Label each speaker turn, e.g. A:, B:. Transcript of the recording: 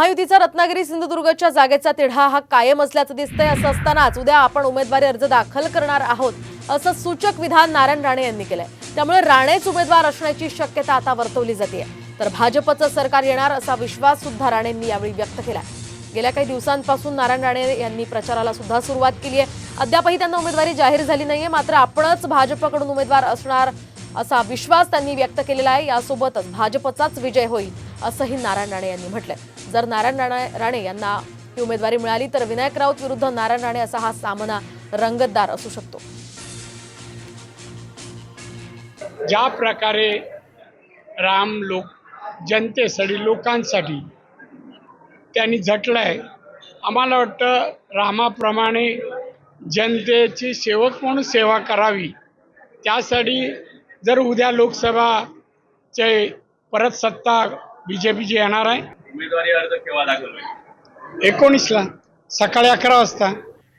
A: महायुतीचा रत्नागिरी सिंधुदुर्गच्या जागेचा तिढा हा कायम असल्याचं दिसतंय. असं असतानाच उद्या आपण उमेदवारी अर्ज दाखल करणार आहोत असं सूचक विधान नारायण राणे यांनी केलंय. त्यामुळे राणेच उमेदवार असण्याची शक्यता आता वर्तवली जाते तर भाजपचं सरकार येणार असा विश्वास सुद्धा राणेंनी यावेळी व्यक्त केला गेल्या काही दिवसांपासून नारायण राणे यांनी प्रचाराला सुद्धा सुरुवात केली आहे. अद्यापही त्यांना उमेदवारी जाहीर झाली नाहीये मात्र आपणच भाजपकडून उमेदवार असणार असा विश्वास त्यांनी व्यक्त केलेला आहे. यासोबतच भाजपचाच विजय होईल. असंही नारायण राणे यांनी म्हटलंय. जर नारायण राणे राणे यांना ही उमेदवारी मिळाली तर विनायक राऊत विरुद्ध नारायण राणे असा हा सामना रंगतदार असू शकतो.
B: ज्या प्रकारे राम लोक जनतेसाठी लोकांसाठी त्यांनी झटलंय आम्हाला वाटतं रामाप्रमाणे जनतेची सेवक म्हणून सेवा करावी. त्यासाठी जर उद्या लोकसभाचे परत सत्ता बी जे पीची येणार आहे
C: उमेदवारी अर्ज केव्हा दाखल होईल?
B: एकोणीसला सकाळी अकरा वाजता.